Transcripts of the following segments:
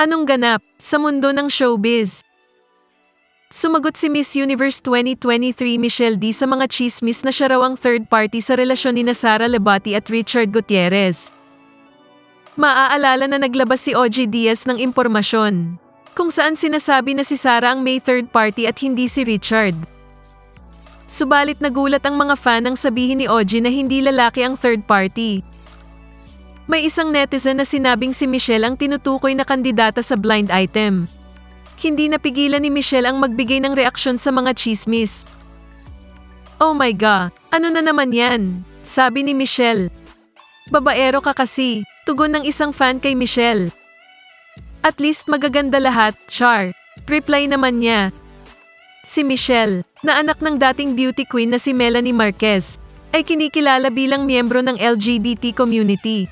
Anong ganap sa mundo ng showbiz? Sumagot si Miss Universe 2023 Michelle D sa mga chismis na siya raw ang third party sa relasyon ni Sara Lebati at Richard Gutierrez. Maaalala na naglabas si OG Diaz ng impormasyon kung saan sinasabi na si Sara ang may third party at hindi si Richard. Subalit nagulat ang mga fan nang sabihin ni OG na hindi lalaki ang third party. May isang netizen na sinabing si Michelle ang tinutukoy na kandidata sa blind item. Hindi napigilan ni Michelle ang magbigay ng reaksyon sa mga chismis. Oh my God, ano na naman yan? Sabi ni Michelle. Babaero ka kasi, tugon ng isang fan kay Michelle. At least magaganda lahat, char. Reply naman niya. Si Michelle, na anak ng dating beauty queen na si Melanie Marquez, ay kinikilala bilang miyembro ng LGBT community.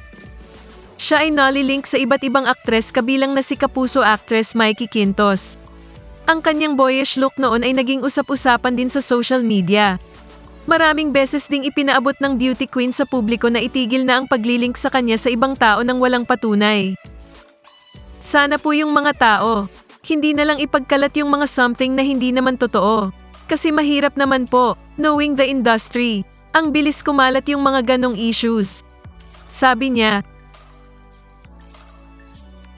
Siya ay nalilink sa iba't ibang aktres kabilang na si kapuso actress Mikey Quintos. Ang kanyang boyish look noon ay naging usap-usapan din sa social media. Maraming beses ding ipinaabot ng beauty queen sa publiko na itigil na ang paglilink sa kanya sa ibang tao ng walang patunay. Sana po yung mga tao, hindi na lang ipagkalat yung mga something na hindi naman totoo. Kasi mahirap naman po, knowing the industry, ang bilis kumalat yung mga ganong issues. Sabi niya,